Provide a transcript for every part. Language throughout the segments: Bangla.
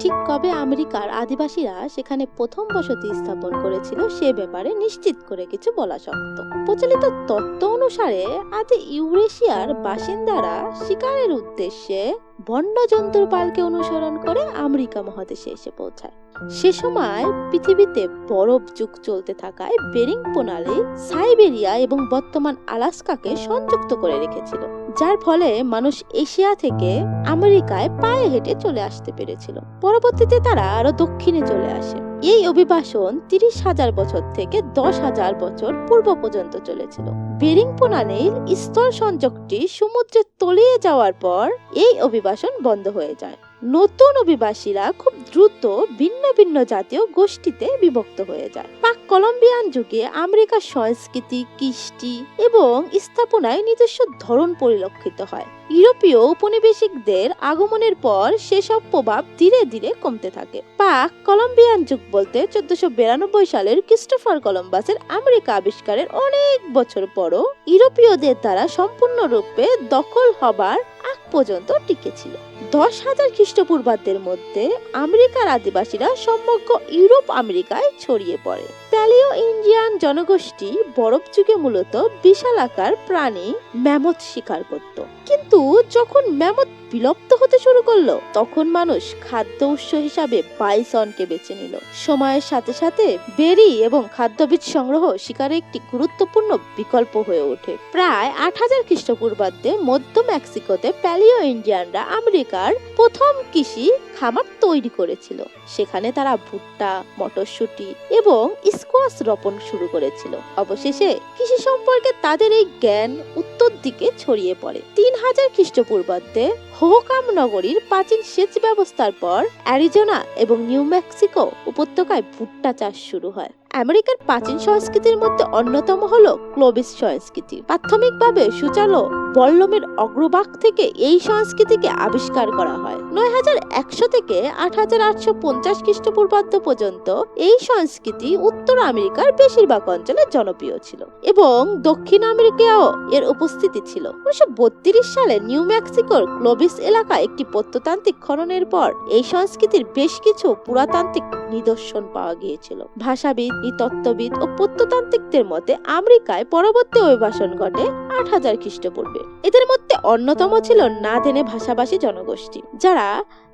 ঠিক কবে আমেরিকার আদিবাসীরা সেখানে প্রথম বসতি স্থাপন করেছিল সে ব্যাপারে নিশ্চিত করে কিছু বলা শক্ত। প্রচলিত তত্ত্ব অনুসারে আদি ইউরেশিয়ার বাসিন্দারা শিকারের উদ্দেশ্যে বন্য জন্তুর পালকে অনুসরণ করে আমেরিকা মহাদেশে এসে পৌঁছায়। সে সময় পৃথিবীতে বরফ যুগ চলতে থাকায় বেরিং প্রণালী সাইবেরিয়া এবং বর্তমান আলাস্কাকে সংযুক্ত করে রেখেছিল, যার ফলে মানুষ এশিয়া থেকে আমেরিকায় পায়ে হেঁটে চলে আসতে পেরেছিল। পরবর্তীতে তারা আরও দক্ষিণে চলে আসে। এই অভিবাসন তিরিশ হাজার বছর থেকে দশ হাজার বছর পূর্ব পর্যন্ত চলেছিল। বেরিং প্রণালীর স্থল সংযোগটি সমুদ্রে তলিয়ে যাওয়ার পর এই অভিবাসন বন্ধ হয়ে যায়। নতুন অভিবাসীরা খুব দ্রুত ভিন্ন ভিন্ন জাতীয় গোষ্ঠীতে বিভক্ত হয়ে যায়। পাক কলম্বিয়ান যুগে আমেরিকার সংস্কৃতি, কৃষ্টি এবং স্থাপনায় নিজস্ব ধরন পরিলক্ষিত হয়। ইউরোপীয় উপনিবেশিকদের আগমনের পর সেসব প্রভাব ধীরে ধীরে কমতে থাকে। পাক কলম্বিয়ান যুগ বলতে চোদ্দশো বিরানব্বই সালের ক্রিস্টোফার কলম্বাসের আমেরিকা আবিষ্কারের অনেক বছর পরও ইউরোপীয়দের দ্বারা সম্পূর্ণরূপে দখল হবার পর্যন্ত টিকেছিল দশ হাজার খ্রিস্টপূর্বাব্দের মধ্যে আমেরিকার আদিবাসীরা সমগ্র ইউরোপ আমেরিকায় ছড়িয়ে পড়ে। প্যালিও ইন্ডিয়ান জনগোষ্ঠী বরফ যুগে মূলত বিশাল আকার প্রাণী ম্যামথ শিকার করত। কিন্তু যখন ম্যামথ বিলুপ্ত হতে শুরু করল, তখন মানুষ খাদ্য উৎস হিসাবে বাইসনকে বেছে নিল। সময়ের সাথে সাথে বেরি এবং খাদ্যবীজ সংগ্রহ শিকারে একটি গুরুত্বপূর্ণ বিকল্প হয়ে ওঠে। প্রায় আট হাজার খ্রিস্টপূর্বাব্দে মধ্য মেক্সিকোতে প্যালিও ইন্ডিয়ানরা আমেরিকার প্রথম কৃষি খামার তৈরি করেছিল। সেখানে তারা ভুট্টা, মটরশুঁটি এবং স্কোয়াশ রোপণ শুরু করেছিল। অবশেষে কৃষি সম্পর্কে তাদের এই জ্ঞান উত্তর দিকে ছড়িয়ে পড়ে। তিন হাজার খ্রিস্টপূর্বাব্দে হোহকাম নগরীর প্রাচীন সেচ ব্যবস্থার পর অ্যারিজোনা এবং নিউ মেক্সিকো উপত্যকায় ভুট্টা চাষ শুরু হয়। আমেরিকার প্রাচীন সংস্কৃতির মধ্যে অন্যতম হলো ক্লোবিস সংস্কৃতি। প্রাথমিকভাবে সুচালো বল্লমের অগ্রভাগ থেকে এই সংস্কৃতিকে আবিষ্কার করা হয়। নয় হাজার একশো থেকে আট হাজার আটশো পঞ্চাশ খ্রিস্টপূর্বাব্দ পর্যন্ত এই সংস্কৃতি উত্তর আমেরিকার বেশিরভাগ অঞ্চলে জনপ্রিয় ছিল এবং দক্ষিণ আমেরিকাও এর উপস্থিতি ছিল। উনিশশো বত্রিশ সালে নিউ মেক্সিকোর ক্লোবিস এলাকায় একটি প্রত্নতান্ত্রিক খননের পর এই সংস্কৃতির বেশ কিছু পুরাতান্ত্রিক নিদর্শন পাওয়া গিয়েছিল। ভাষাবিদ, নৃতত্ত্ববিদ ও প্রত্নতান্ত্রিকদের মতে আমেরিকায় পরবর্তী অভিবাসন ঘটে আট হাজার খ্রিস্টপূর্বে। এদের মধ্যে অন্যতম ছিল না নাদেনে ভাষাভাষী জনগোষ্ঠী, যারা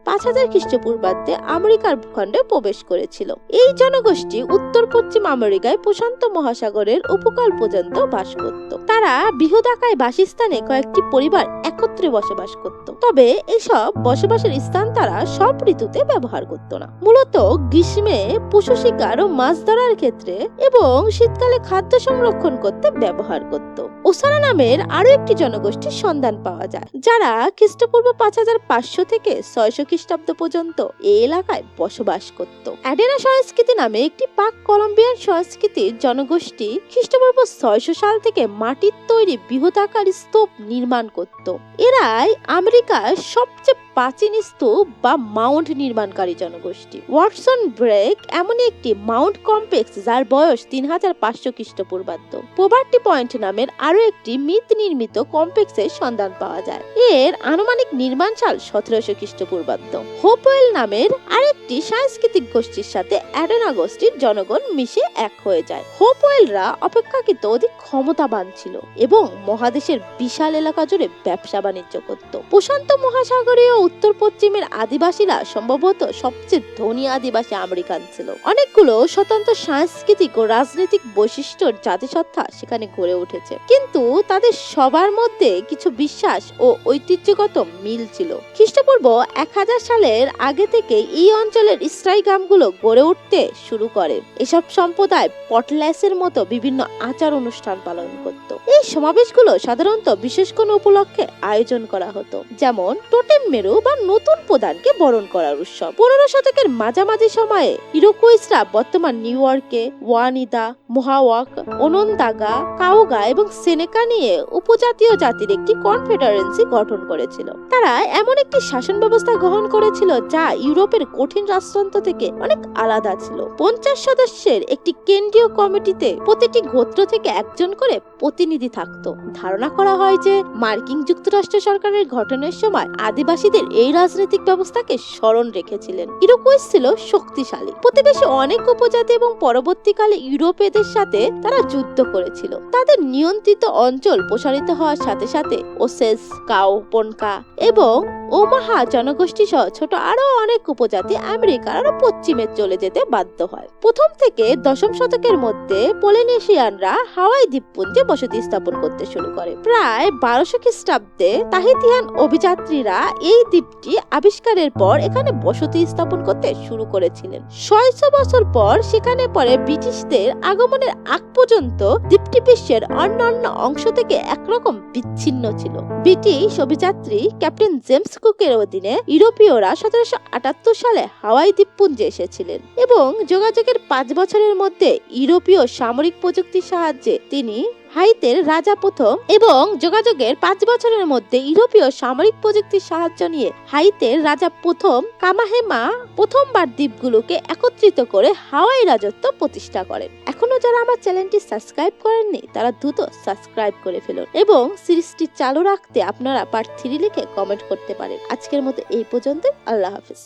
পাঁচ হাজার খ্রিস্টপূর্বাব্দে আমেরিকার ভূখণ্ডে প্রবেশ করেছিল। এই জনগোষ্ঠী উত্তর পশ্চিম আমেরিকায় প্রশান্ত মহাসাগরের উপকূল পর্যন্ত বাস করত। তারা বৃহদাকায় বাসস্থানে কয়েকটি পরিবার একত্রে বসবাস করত। তবে এসব বসবাসের স্থান তারা সব ঋতুতে ব্যবহার করত না। মূলত গ্রীষ্মে পশু শিকার ও মাছ ধরার ক্ষেত্রে এবং শীতকালে খাদ্য সংরক্ষণ করতে ব্যবহার করত। ওসারা নামের আরও একটি জনগোষ্ঠীর সন্ধান পাওয়া যায়, যারা খ্রিস্টপূর্ব পাঁচ হাজার পাঁচশো থেকে ছয়শো খ্রিস্টাব্দ পর্যন্ত এই এলাকায় বসবাস করত। অ্যাডেনা সংস্কৃতি নামে একটি পাক কলম্বিয়ান সংস্কৃতির জনগোষ্ঠী খ্রিস্টপূর্ব ছয়শো সাল থেকে মাটির তৈরি বৃহদাকার স্তূপ নির্মাণ করত। এরাই আমেরিকার সবচেয়ে প্রাচীন স্তূপ বা মাউন্ট নির্মাণকারী জনগোষ্ঠী। ওয়াটসন ব্রেক এমনই একটি মাউন্ট কমপ্লেক্স যার বয়স তিন হাজার পাঁচশো খ্রিস্টপূর্বাব্দ। পোভার্টি পয়েন্ট নামের আরও একটি মিথ নির্মিত কমপ্লেক্সের সন্ধান পাওয়া যায়। এর আনুমানিক নির্মাণ সাল সতেরোশো খ্রিস্টপূর্বাব্দ। হোপওয়েল নামের আরেকটি সাংস্কৃতিক গোষ্ঠীর সাথে অ্যাডেনা গোষ্ঠীর জনগণ মিশে এক হয়ে যায়। হোপওয়েলরা অপেক্ষাকৃত অধিক ক্ষমতাবান ছিল এবং মহাদেশের বিশাল এলাকা জুড়ে ব্যবসা বাণিজ্য করত। প্রশান্ত মহাসাগরীয় উত্তর পশ্চিমের আদিবাসীরা সম্ভবত সবচেয়ে ধনী আদিবাসী আমেরিকান ছিল। অনেকগুলো স্বতন্ত্র সাংস্কৃতিক ও রাজনৈতিক বৈশিষ্ট্যর জাতিসত্তা সেখানে গড়ে উঠেছে। কিন্তু তাদের সবার মধ্যে কিছু বিশ্বাস ও ঐতিহ্যগত মিল ছিল। খ্রিস্টপূর্ব এক হাজার সালের আগে থেকে এই অঞ্চলের স্থায়ী গ্রামগুলো গড়ে উঠতে শুরু করে। এসব সম্প্রদায় পটল্যাসের মতো বিভিন্ন আচার অনুষ্ঠান পালন করত। এই সমাবেশগুলো সাধারণত বিশেষ কোনো উপলক্ষে আয়োজন করা হতো। যেমন টোটেম মেরু বা নতুন প্রধানকে বরণ করার উৎসব। পনেরো শতকের মাঝামাঝি সময়ে ইরোকুইসরা বর্তমান নিউ ইয়র্কে ওয়ানিদা, মোহাওয়াক, ওনন্দাগা কাউগা এবং সেনেকা নিয়ে উপজাতীয় জাতির একটি কনফেডারেন্সি গঠন করেছিল। তারা এমন একটি শাসন ব্যবস্থা গ্রহণ করেছিল যা ইউরোপের কঠিন রাজতন্ত্র থেকে অনেক আলাদা ছিল। পঞ্চাশ সদস্যের একটি কেন্দ্রীয় কমিটিতে প্রতিটি গোত্র থেকে একজন করে প্রতিনিধি থাকতো। ধারণা করা হয় যে মার্কিন যুক্তরাষ্ট্র সরকারের গঠনের সময় আদিবাসীদের ইউরোপের এই রাজনৈতিক ব্যবস্থাকে স্মরণ রেখেছিলেন। ইরোকুইস ছিল শক্তিশালী। প্রতিবেশী অনেক উপজাতি এবং পরবর্তীকালে ইউরোপীয়দের সাথে তারা যুদ্ধ করেছিল। তাদের নিয়ন্ত্রিত অঞ্চল প্রসারিত হওয়ার সাথে সাথে ওসেস, কাও, পনকা এবং ওমাহা জনগোষ্ঠী সহ ছোট আরও অনেক উপজাতি আমেরিকার আরও পশ্চিমে চলে যেতে বাধ্য হয়। প্রথম থেকে দশম শতকের মধ্যে পলিনেশিয়ানরা হাওয়াই দ্বীপপুঞ্জে বসতি স্থাপন করতে শুরু করে। প্রায় বারোশো খ্রিস্টাব্দে তাহিতিয়ান অভিযাত্রীরা এই দ্বীপটি আবিষ্কারের পর এখানে বসতি স্থাপন করতে শুরু করেছিলেন। ছয়শো বছর পর সেখানে পরে ব্রিটিশদের আগমনের আগ পর্যন্ত দ্বীপটি বিশ্বের অন্যান্য অংশ থেকে একরকম বিচ্ছিন্ন ছিল। ব্রিটিশ অভিযাত্রী ক্যাপ্টেন জেমস কুকের অধীনে ইউরোপীয়রা সতেরোশো আটাত্তর সালে হাওয়াই দ্বীপপুঞ্জে এসেছিলেন এবং যোগাযোগের পাঁচ বছরের মধ্যে ইউরোপীয় সামরিক প্রযুক্তির সাহায্যে তিনি হাইতের রাজা প্রথম এবং যোগাযোগের পাঁচ বছরের মধ্যে ইউরোপীয় সামরিক প্রযুক্তির সাহায্য নিয়ে হাইতের রাজা প্রথম কামাহেমা প্রথমবার দ্বীপগুলোকে একত্রিত করে হাওয়াই রাজত্ব প্রতিষ্ঠা করেন। এখনও যারা আমার চ্যানেলটি সাবস্ক্রাইব করেননি, তারা দ্রুত সাবস্ক্রাইব করে ফেলুন এবং সিরিজটি চালু রাখতে আপনারা পার্ট থ্রি লিখে কমেন্ট করতে পারেন। আজকের মতো এই পর্যন্ত আল্লাহ হাফিজ।